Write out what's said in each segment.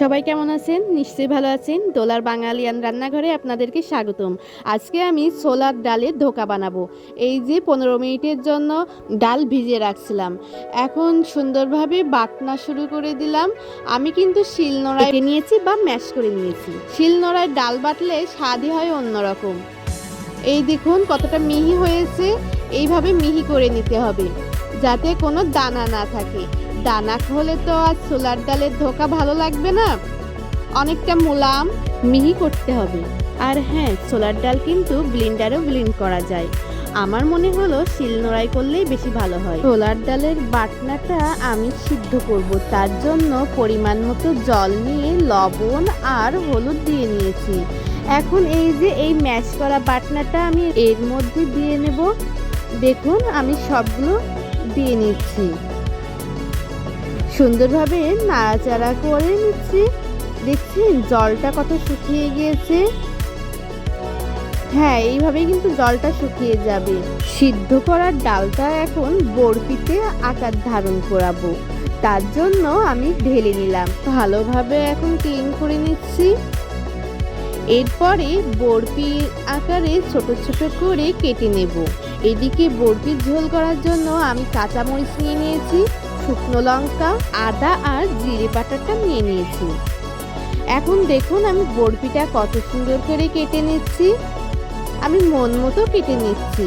সবাই কেমন আছেন? নিশ্চয়ই ভালো আছেন। দোলার বাঙালিয়ান রান্নাঘরে আপনাদেরকে স্বাগতম। আজকে আমি ছোলার ডালের ধোকা বানাবো। এই যে পনেরো মিনিটের জন্য ডাল ভিজিয়ে রাখছিলাম। এখন সুন্দরভাবে বাটনা শুরু করে দিলাম। আমি কিন্তু শিলনোড়ায় নিয়েছি বা ম্যাশ করে নিয়েছি। শিলনোড়ায় ডাল বাটলে স্বাদই হয় অন্যরকম। এই দেখুন কতটা মিহি হয়েছে। এইভাবে মিহি করে নিতে হবে। যাতে কোনো দানা না থাকে। দানা হলে তো আর ছোলার ডালের ধোকা ভালো লাগবে না। অনেকটা মোলাম মিহি করতে হবে। আর হ্যাঁ ছোলার ডাল কিন্তু ব্লিন্ডারও ব্লিন্ড করা যায়। আমার মনে হলো শিলনোড়াই করলেই বেশি ভালো হয়। ছোলার ডালের বাটনাটা আমি সিদ্ধ করব। তার জন্য পরিমাণ মতো জল নিয়ে লবণ আর হলুদ দিয়ে নিয়েছি। এখন এই যে এই ম্যাশ করা বাটনাটা আমি এর মধ্যে দিয়ে নেব। দেখুন, আমি সবগুলো দিয়ে নিচ্ছি। সুন্দরভাবে নাড়াচাড়া করে নিচ্ছি। দেখছেন, জলটা কত শুকিয়ে গিয়েছে। হ্যাঁ এইভাবেই কিন্তু জলটা শুকিয়ে যাবে। সিদ্ধ করার ডালটা এখন বরফিতে আকার ধারণ করাবো। তার জন্য আমি ঢেলে নিলাম। ভালোভাবে এখন ক্লিন করে নিচ্ছি। এরপরে বরফি আকারে ছোট ছোট করে কেটে নেব। এদিকে বরফির ঝোল করার জন্য আমি কাঁচামরিচ নিয়ে নিয়েছি, শুকনো লঙ্কা, আদা আর জিরে বাটাটা নিয়ে নিয়েছি। এখন দেখুন আমি বরফিটা কত সুন্দর করে কেটে নিচ্ছি। আমি মন মতো কেটে নিচ্ছি।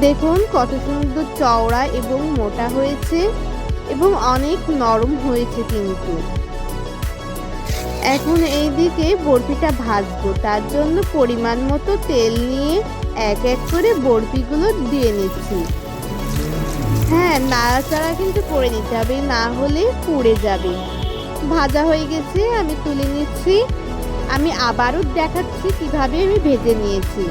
দেখুন কত সুন্দর চওড়া এবং মোটা হয়েছে এবং অনেক নরম হয়েছে কিন্তু। এখন এইদিকে বরফিটা ভাজবো, তার জন্য পরিমাণ মতো তেল নিয়ে এক এক করে বরফিগুলো দিয়ে নিচ্ছি। হ্যাঁ নাড়াচাড়া কিন্তু করে নিতে হবে, না হলে পুড়ে যাবে। ভাজা হয়ে গেছে, আমি তুলে নিচ্ছি। আমি আবারও দেখাচ্ছি কীভাবে আমি ভেজে নিয়েছি।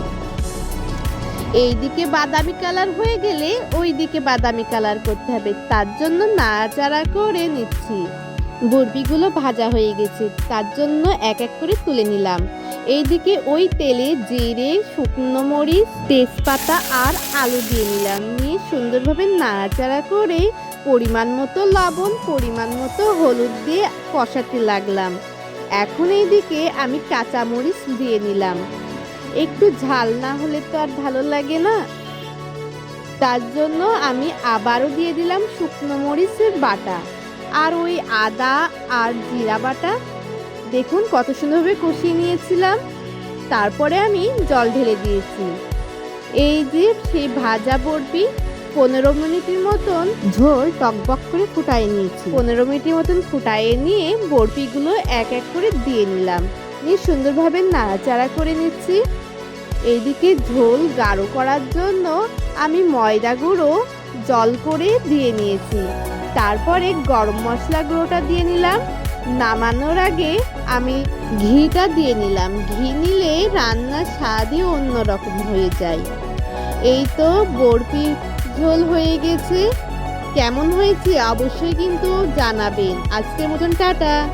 এইদিকে বাদামি কালার হয়ে গেলে ওই দিকে বাদামি কালার করতে হবে, তার জন্য নাড়াচাড়া করে নিচ্ছি। বরফিগুলো ভাজা হয়ে গেছে, তার জন্য এক এক করে তুলে নিলাম। এইদিকে ওই তেলে জিরে, শুকনো মরিচ, তেজপাতা আর আলু দিয়ে নিলাম। নিয়ে সুন্দরভাবে নাড়াচাড়া করে পরিমাণ মতো লবণ, পরিমাণ মতো হলুদ দিয়ে কষাতে লাগলাম। এখন এইদিকে আমি কাঁচামরিচ দিয়ে নিলাম। একটু ঝাল না হলে তো আর ভালো লাগে না। তার জন্য আমি আবারও দিয়ে দিলাম শুকনো মরিচের বাটা। আর ওই আদা আর জিরা বাটা দেখুন কত সুন্দরভাবে কষিয়ে নিয়েছিলাম। তারপরে আমি জল ঢেলে দিয়েছি। এই যে সেই ভাজা বরফি পনেরো মিনিটের মতন ঝোল টকবক করে ফুটাই নিয়েছি। পনেরো মিনিটের মতন ফুটাইয়ে নিয়ে বরফিগুলো এক এক করে দিয়ে নিলাম। নিয়ে সুন্দরভাবে নাড়াচাড়া করে নিচ্ছি। এইদিকে ঝোল গাঢ় করার জন্য আমি ময়দা গুঁড়ো জল করে দিয়ে নিয়েছি। তারপরে গরম মশলা গুঁড়োটা দিয়ে নিলাম। নামানোর আগে আমি ঘিটা দিয়ে নিলাম। ঘি নিলে রান্নার স্বাদই অন্যরকম হয়ে যায়। এই তো বরফি ঝোল হয়ে গেছে। কেমন হয়েছে অবশ্যই কিন্তু জানাবেন। আজকের মতন টাটা।